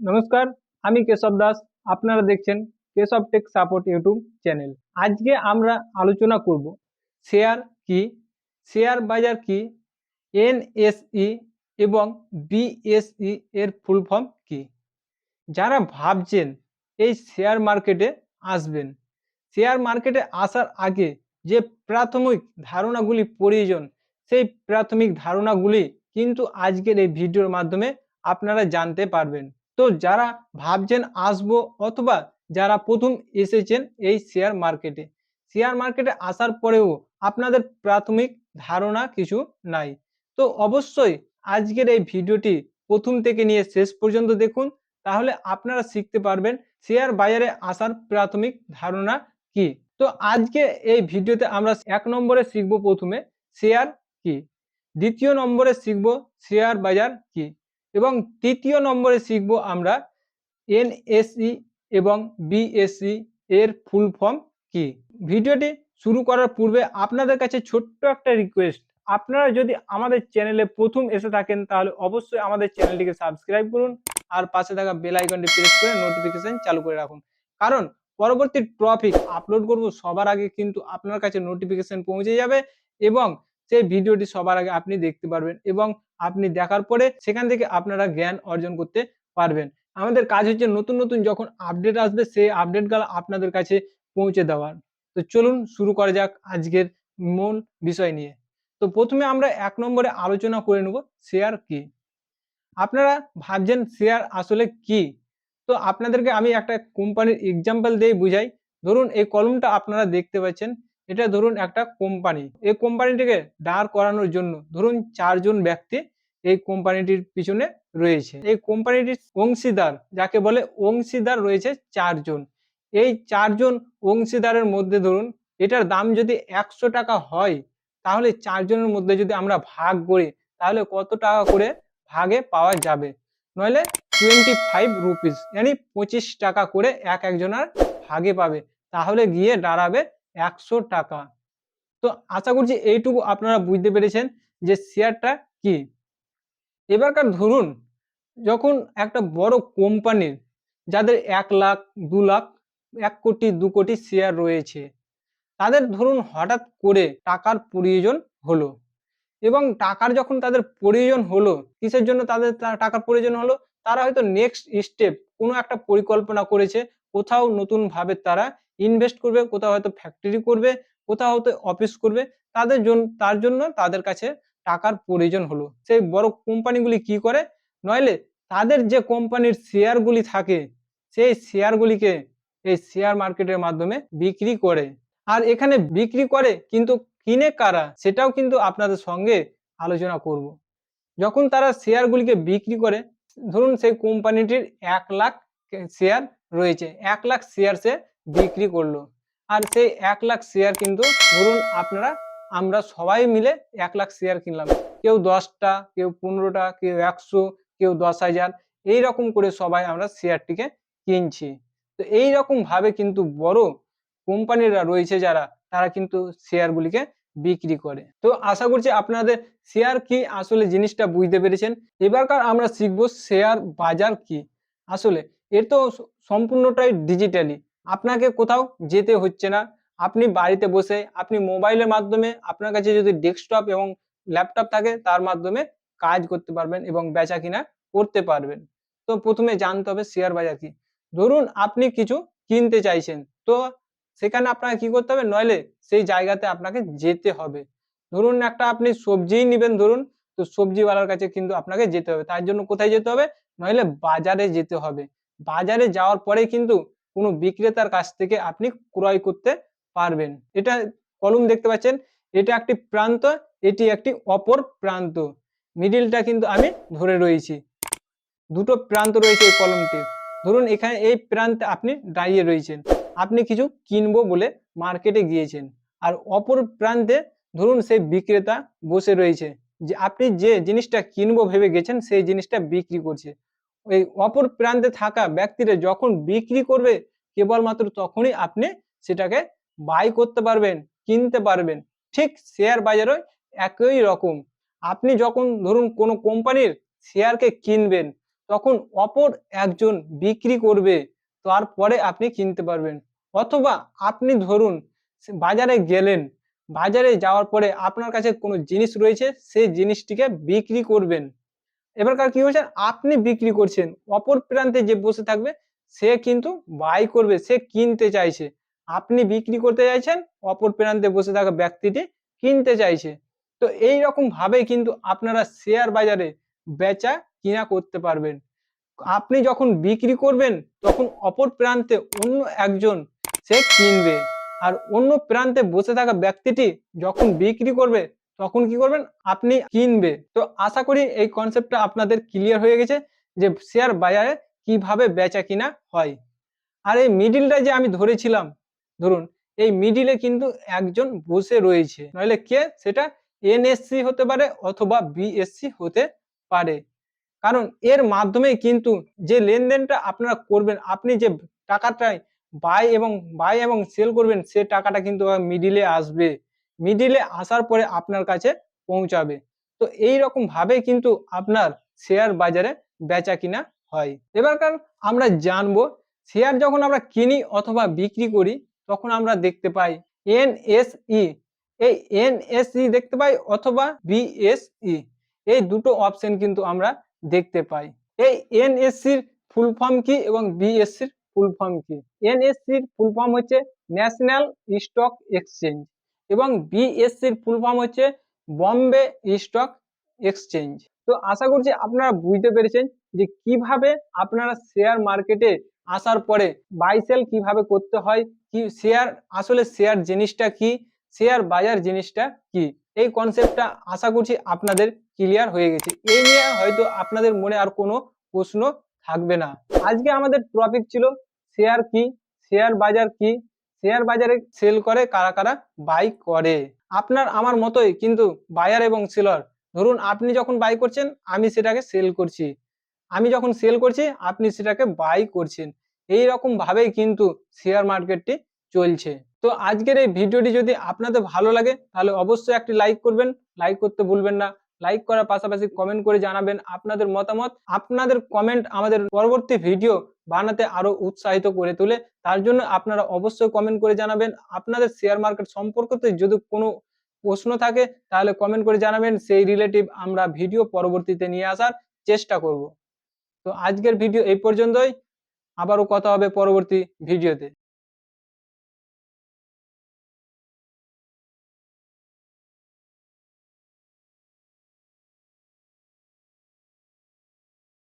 নমস্কার, আমি কেশব দাস। আপনারা দেখছেন Keshab tech support YouTube channel. আজকে আমরা আলোচনা করব শেয়ার কি? শেয়ার বাজার কি? এনএসই এবং বিএসই এর ফুল ফর্ম কি? যারা ভাবছেন এই শেয়ার মার্কেটে আসবেন, শেয়ার মার্কেটে আসার আগে যে প্রাথমিক ধারণাগুলি প্রয়োজন, সেই প্রাথমিক ধারণাগুলি কিন্তু আজকের এই ভিডিওর মাধ্যমে আপনারা জানতে পারবেন। তো যারা ভাবছেন আসব অথবা যারা প্রথম এসেছেন এই শেয়ার মার্কেটে শেয়ার মার্কেটে আসার পরেও আপনাদের প্রাথমিক ধারণা কিছু নাই। তো অবশ্যই আজকের এই ভিডিওটি প্রথম থেকে নিয়ে শেষ পর্যন্ত দেখুন, তাহলে আপনারা শিখতে পারবেন শেয়ার বাজারে আসার প্রাথমিক ধারণা কি। তো আজকে এই ভিডিওতে আমরা এক নম্বরে শিখব প্রথমে শেয়ার কি, দ্বিতীয় নম্বরে শিখব শেয়ার বাজার কি। এবং তৃতীয় নম্বরে শিখব আমরা এনএসই এবং বিএসসি এর ফুল ফর্ম কি? ভিডিওটি শুরু করার পূর্বে আপনাদের কাছে ছোট্ট একটা রিকোয়েস্ট। আপনারা যদি আমাদের চ্যানেলে প্রথম এসে থাকেন তাহলে অবশ্যই আমাদের চ্যানেলটিকে সাবস্ক্রাইব করুন আর পাশে থাকা বেল আইকনটি প্রেস করে নোটিফিকেশন চালু করে রাখুন। কারণ পরবর্তী টপিক আপলোড করব সবার আগে কিন্তু আপনার কাছে নোটিফিকেশন পৌঁছে যাবে এবং সেই ভিডিওটি সবার আগে আপনি দেখতে পারবেন এবং আপনি দেখার পরে সেখান থেকে আপনারা জ্ঞান অর্জন করতে পারবেন। আমাদের কাজ হচ্ছে নতুন নতুন যখন আপডেট আসবে, সেই আপডেটগুলো আপনাদের কাছে পৌঁছে দেওয়ার। তো চলুন শুরু করা যাক আজকের মূল বিষয় নিয়ে। তো প্রথমে আমরা এক নম্বরে আলোচনা করে নেব শেয়ার কি? আপনারা ভাবছেন শেয়ার আসলে কি? তো আপনাদেরকে আমি একটা কোম্পানির এক্সাম্পল দিয়ে বুঝাই। ধরুন এই কলমটা আপনারা দেখতে পাচ্ছেন। এটা ধরুন একটা কোম্পানি এই কোম্পানিটিকে দাঁড় করানোর জন্য ধরুন চারজন ব্যক্তি এই কোম্পানিটির পিছনে রয়েছে। এই কোম্পানিটির অংশীদার যাকে বলে অংশীদার রয়েছে চারজন। এই চারজন অংশীদারের মধ্যে ধরুন এটার দাম যদি একশো টাকা হয়, তাহলে চারজনের মধ্যে যদি আমরা ভাগ করি, তাহলে কত টাকা করে ভাগে পাওয়া যাবে? নইলে টোয়েন্টি ফাইভ রুপিস মানে পঁচিশ টাকা করে এক একজনের ভাগে পাবে। তাহলে গিয়ে দাঁড়াবে একশো টাকা। তো আশা করছি এইটুকু আপনারা বুঝতে পেরেছেন যে শেয়ারটা কি। এবারকার ধরুন, যখন একটা বড় কোম্পানির যাদের এক লাখ, দু লাখ, এক কোটি, দু কোটি শেয়ার রয়েছে, তাদের ধরুন হঠাৎ করে টাকার প্রয়োজন হলো এবং টাকার যখন তাদের প্রয়োজন হলো, কিসের জন্য তাদের টাকার প্রয়োজন হলো, তারা হয়তো নেক্সট স্টেপ কোনো একটা পরিকল্পনা করেছে, কোথাও নতুন ভাবে তারা ইনভেস্ট করবে, কোথাও হয়তো ফ্যাক্টরি করবে, কোথাও হয়তো অফিস করবে, তাদের জন্য তার জন্য তাদের কাছে টাকার প্রয়োজন হলো। সেই বড় কোম্পানিগুলি কি করে? নইলে তাদের যে কোম্পানির শেয়ারগুলি থাকে, সেই শেয়ারগুলিকে এই শেয়ার মার্কেটের মাধ্যমে বিক্রি করে। আর এখানে বিক্রি করে কিন্তু কিনে কারা? সেটাও কিন্তু আপনাদের সঙ্গে আলোচনা করব। যখন তারা শেয়ারগুলিকে বিক্রি করে, ধরুন সেই কোম্পানিটির এক লাখ শেয়ার রয়েছে, এক লাখ শেয়ার সে বিক্রি করল। আর সেই এক লাখ শেয়ার কিন্তু ধরুন আপনারা, আমরা সবাই মিলে এক লাখ শেয়ার কিনলাম। কেউ দশটা, কেউ পনেরোটা, কেউ একশো, কেউ দশ হাজার এইরকম করে সবাই আমরা শেয়ারটিকে কিনছি। তো এই রকম ভাবে কিন্তু বড় কোম্পানিরা রয়েছে যারা, তারা কিন্তু শেয়ারগুলিকে বিক্রি করে। তো আশা করছি আপনাদের শেয়ার কি? আসলে জিনিসটা বুঝতে পেরেছেন। এবারকার আমরা শিখব শেয়ার বাজার কি? আসলে এর তো সম্পূর্ণটাই ডিজিটালি আপনাকে কোথাও যেতে হচ্ছে না। আপনি বাড়িতে বসে, আপনি মোবাইলের মাধ্যমে আপনার কাছে যদি ডেস্কটপ এবং ল্যাপটপ থাকে, তার মাধ্যমে কাজ করতে পারবেন এবং বেচা কিনা করতে পারবেন। তো প্রথমে জানতে হবে শেয়ার বাজার কি। ধরুন আপনি কিছু কিনতে চাইছেন, তো সেখানে আপনাকে কি করতে হবে? নইলে সেই জায়গাতে আপনাকে যেতে হবে। ধরুন একটা আপনি সবজিই নেবেন, ধরুন, তো সবজিওয়ালার কাছে কিন্তু আপনাকে যেতে হবে। তার জন্য কোথায় যেতে হবে? নইলে বাজারে যেতে হবে। বাজারে যাওয়ার পরে কিন্তু কোনো বিক্রেতার কাছ থেকে আপনি ক্রয় করতে পারবেন। এটা কলম দেখতে পাচ্ছেন, এটা একটি প্রান্ত, এটি একটি অপর প্রান্ত। মিডিলটা কিন্তু আমি ধরে রয়েছি। দুটো প্রান্ত রয়েছে এই কলমটির। ধরুন এখানে এই প্রান্তে আপনি দাঁড়িয়ে রয়েছেন। আপনি কিছু কিনবো বলে মার্কেটে গিয়েছেন। আর অপর প্রান্তে ধরুন সেই বিক্রেতা বসে রয়েছে। যে আপনি যে জিনিসটা কিনবো ভেবে গেছেন, সেই জিনিসটা বিক্রি করছে। ওই অপর প্রান্তে থাকা ব্যক্তিরা যখন বিক্রি করবে, কেবলমাত্র তখনই আপনি সেটাকে বাই করতে পারবেন, কিনতে পারবেন। ঠিক শেয়ার বাজারও একই রকম। আপনি যখন ধরুন কোনো কোম্পানির শেয়ারকে কিনবেন, তখন অপর একজন বিক্রি করবে, তারপরে আপনি কিনতে পারবেন। অথবা আপনি ধরুন বাজারে গেলেন, বাজারে যাওয়ার পরে আপনার কাছে কোনো জিনিস রয়েছে, সেই জিনিসটিকে বিক্রি করবেন। এবারকার কি হয়েছে? আপনি বিক্রি করছেন। অপর প্রান্তে যে বসে থাকবে, সে কিন্তু বাই করবে, সে কিনতে চাইছে। আপনি বিক্রি করতে চাইছেন, অপর প্রান্তে বসে থাকা ব্যক্তিটি কিনতে চাইছে। তো এই রকম ভাবে কিন্তু আপনারা শেয়ার বাজারে বেচা কিনা করতে পারবেন। আপনি যখন বিক্রি করবেন, তখন অপর প্রান্তে অন্য একজন সে কিনবে। আর অন্য প্রান্তে বসে থাকা ব্যক্তিটি যখন বিক্রি করবে তখন কি করবেন? আপনি কিনবে। তো আশা করি এই কনসেপ্টটা আপনাদের ক্লিয়ার হয়ে গেছে যে শেয়ার বাজারে কীভাবে বেচা কিনা হয়। আর এই মিডিলটা যে আমি ধরেছিলাম, ধরুন, এই মিডিলে কিন্তু একজন বসে রয়েছে। নইলে কে? সেটা এনএসসি হতে পারে অথবা বিএসসি হতে পারে। কারণ এর মাধ্যমে কিন্তু যে লেনদেনটা আপনারা করবেন, আপনি যে টাকাটায় বাই এবং বাই এবং সেল করবেন, সে টাকাটা কিন্তু মিডিলে আসবে। মিডিলে আসার পরে আপনার কাছে পৌঁছাবে। তো এই রকম ভাবে কিন্তু আপনার শেয়ার বাজারে বেচা কিনা হয়। এবারকার আমরা জানব শেয়ার যখন আমরা কিনি অথবা বিক্রি করি, তখন আমরা দেখতে পাই এনএসই এই এনএসই দেখতে পাই অথবা বিএসই এই দুটো অপশন কিন্তু আমরা দেখতে পাই। এই এনএসসির ফুল ফর্ম কি এবং বিএসসির ফুল ফর্ম কি? এনএসসির ফুল ফর্ম হচ্ছে ন্যাশনাল স্টক এক্সচেঞ্জ এবং বিএসসির ফুল ফর্ম হচ্ছে বম্বে স্টক এক্সচেঞ্জ তো আশা করছি আপনারা বুঝতে পেরেছেন যে কীভাবে আপনারা শেয়ার মার্কেটে আসার পরে বাই সেল কীভাবে করতে হয়, কি শেয়ার আসলে শেয়ার জিনিসটা কি শেয়ার বাজার জিনিসটা কি, এই কনসেপ্টটা আশা করছি আপনাদের ক্লিয়ার হয়ে গেছে। এই নিয়ে হয়তো আপনাদের মনে আর কোনো প্রশ্ন থাকবে না। আজকে আমাদের টপিক ছিল শেয়ার কি শেয়ার বাজার কি শেয়ার বাজারে সেল করে কারা কারা বাই করে। আপনার আমার মতোই কিন্তু বায়ার এবং সেলার ধরুন আপনি যখন বাই করছেন, আমি সেটাকে সেল করছি। আমি যখন সেল করছি, আপনি সেটাকে বাই করছেন। এই রকম ভাবেই কিন্তু শেয়ার মার্কেটটি চলছে। তো আজকের এই ভিডিওটি যদি আপনাদের ভালো লাগে, তাহলে অবশ্যই একটি লাইক করবেন। লাইক করতে ভুলবেন না। লাইক করার পাশাপাশি কমেন্ট করে জানাবেন আপনাদের মতামত। আপনাদের কমেন্ট আমাদের পরবর্তী ভিডিও বানাতে আরও উৎসাহিত করে তোলে। তার জন্য আপনারা অবশ্যই কমেন্ট করে জানাবেন। আপনাদের শেয়ার মার্কেট সম্পর্কতে যদি কোনো প্রশ্ন থাকে, তাহলে কমেন্ট করে জানাবেন। সেই রিলেটিভ আমরা ভিডিও পরবর্তীতে নিয়ে আসার চেষ্টা করব। তো আজকের ভিডিও এই পর্যন্তই। আবারও কথা হবে পরবর্তী ভিডিওতে